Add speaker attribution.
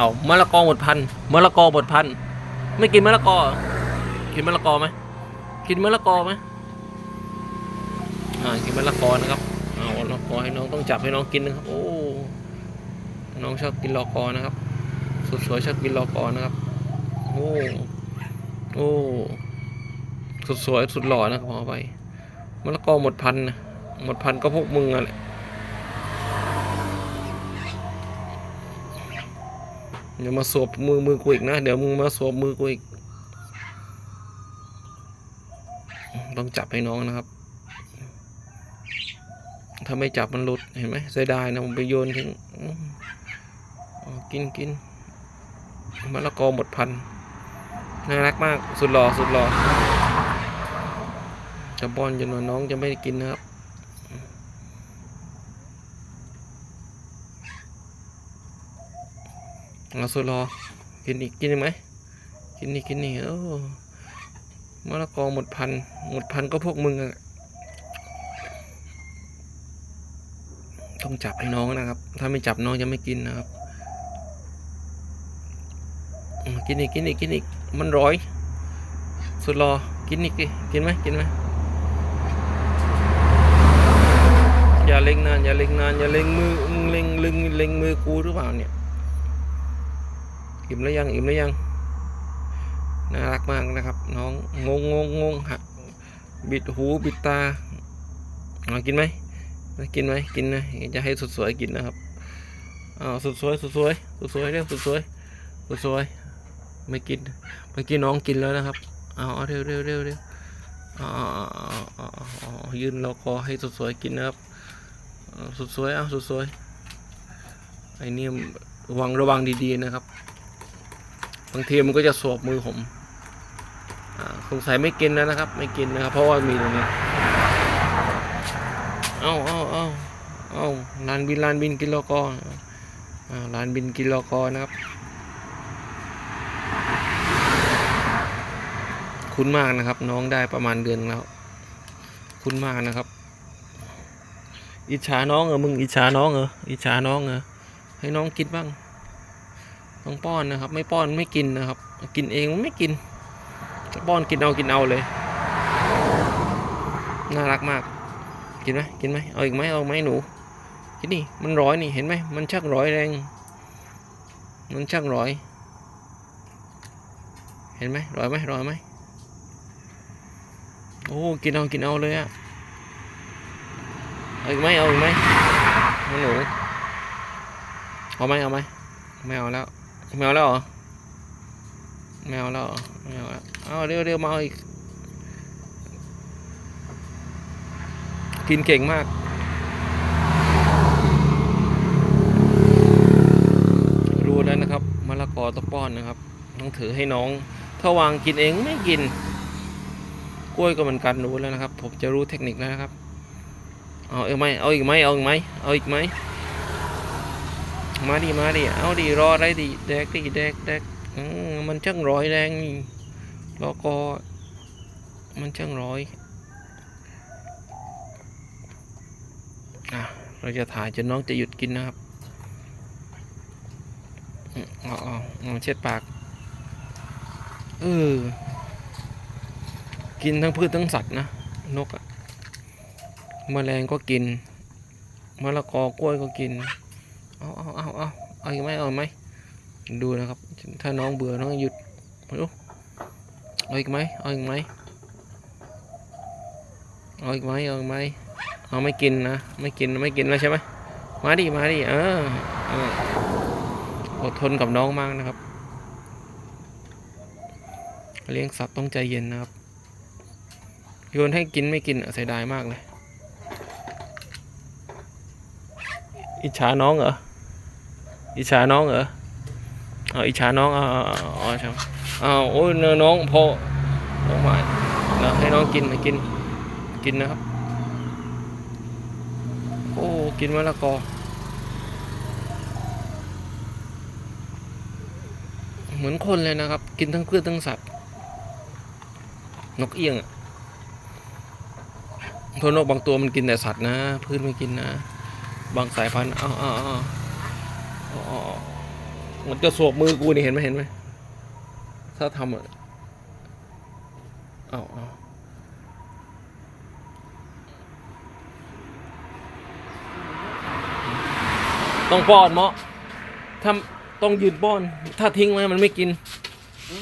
Speaker 1: เอามะละกอหมดพันธุ์มะละกอหมดพันธุ์ไม่กินมะละกอเหรอกินมะละกอไหมกินมะละกอไหมอ่ากินมะละกอนะครับเอามะละกอให้น้องต้องจับให้น้องกินนะครับ โอ้น้องชอบกินลอกอนะครับสุดสวยชอบกินลอกอนะครับโอ้โอ้สุดสวยสุดหล่อนะครับขอไปมะละกอหมดพันธุ์นะหมดพันธุ์ก็พวกมึงอะแหละ เดี๋ยวมาสวบมือมือกูอีกนะ เดี๋ยวมึงมาสวบมือกูอีก ต้องจับให้น้องนะครับ ถ้าไม่จับมันหลุด เห็นไหมเสียดายนะผมไปโยนทิ้งกินกินมะละกอหมดพันน่ารักมาก สุดหล่อสุดหล่อจะป้อนจนว่าน้องจะไม่ได้กินนะครับ เอาสุดรอกินอีกกินอีกไหมกินอีกกินอีกโอ้มะละกอหมดพันหมดพันก็พวกมึงอะต้องจับให้น้องนะครับ ถ้าไม่จับน้องจะไม่กินนะครับกินอีกกินอีกกินอีกมันร้อย สุดรอกินอีกกินไหมกินไหมอย่าเล็งนานอย่าเล็งนานอย่าเล็งมือเล็งเล็งเล็งมือกูหรือเปล่าเนี่ย อิ่มแล้วยังอิ่มแล้วยังน่ารักมากนะครับ น้องงงงงงงฮะบิดหูบิดตาเอากินไหมกินไหมกินนะจะให้สุดสวยกินนะครับอ้าวสุดสวยสุดสวยสุดสวยเร็วสุดสวยสุดสวยไม่กินเมื่อกี้น้องกินแล้วนะครับเอาเอเร็วเร็วเร็วเร็วอาเอาเอาเออาเอยืนรอคอให้สุดสวยกินนะครับสุดสวยเอาสุดสวยไอ้นี่ระวังระวังดีๆนะครับ บางทีมันก็จะสวบมือผมอสงสัยไม่กินแล้วนะครับ ไม่กินนะครับ เพราะว่ามีตรงนี้ เอ้าเอ้าเอ้าเอ้าลานบินลานบินกิโลกรอ่าลานบินกิโลกรนะครับ คุ้นมากนะครับ น้องได้ประมาณเดือนแล้ว คุ้นมากนะครับ อิจฉาน้องเหรอมึงอิจฉาน้องเหรออิจฉาน้องเหรอให้น้องกินบ้าง ต้องป้อนนะครับ ไม่ป้อนไม่กินนะครับ กินเองไม่กินจะป้อนกินเอากินเอาเลย น่ารักมาก กินไหมกินไหมเอาอีกไหมเอาไหมหนูกินนี่มันร้อยนี่เห็นไหมมันชักร้อยแรง มันชักร้อย เห็นไหมร้อยไหมร้อยไหมโอ้กินเอากินเอาเลยอะเอาอีกไหมเอาอีกไหมหนูเอาไหมเอาไหมไม่เอาแล้ว ไม่เอาแล้วเหรอไม่เอาแล้วเหรอไม่เอาแล้วเอาเร็วเร็วมาอีก กินเก่งมาก รู้แล้วนะครับมะละกอต้องป้อนนะครับ ต้องถือให้น้อง ถ้าวางกินเองไม่กิน กล้วยก็เหมือนกันรู้แล้วนะครับ ผมจะรู้เทคนิคแล้วนะครับ เอาอีกไหมเอาอีกไหมเอาอีกไหมเอาอีกไหม มาดิมาดิเอาดิรออะไรดิแดกดิแดกแดกมันช่างร้อยแรงนี่รอก็มันช่างร้อยอะเราจะถ่ายจนน้องจะหยุดกินนะครับเออาเอาเช็ดปากเออกินทั้งพืชทั้งสัตว์นะนกอะแมลงก็กินมะละกอกล้วยก็กิน เอาเอาเอาเอาเอาอีกไหมเอาอีกไหมดูนะครับ ถ้าน้องเบื่อน้องหยุดมาดูเอาอีกไหมเอาอีกไหมเอาอีกไหมเอาอีกไหมเอาไม่กินนะไม่กินไม่กินแล้วใช่ไหมมาดิมาดิเออเอดทนกับน้องมากนะครับ เลี้ยงสัตว์ต้องใจเย็นนะครับโยนให้กินไม่กินอะเสียดายมากเลย อิจฉาน้องเหรอ อิจฉาน้องเหรอเอาอิจฉาน้องเอาเอาเอาเอาใช่ไหมเอาโอ้ยเนอะน้องพอน้องมานะให้น้องกินกินกินนะครับ โอ้กินมะละกอเหมือนคนเลยนะครับ กินทั้งพืชทั้งสัตว์นกเอี้ยงอะเพราะนกบางตัวมันกินแต่สัตว์นะ พืชไม่กินนะ บางสายพันธุ์อาเอาเอาเอาเอา มันจะสวบมือกูนี่เห็นไหมเห็นไหมถ้าทำอะเอาเอาต้องป้อนเมาะถ้าต้องยืนป้อน ถ้าทิ้งไว้มันไม่กิน
Speaker 2: อ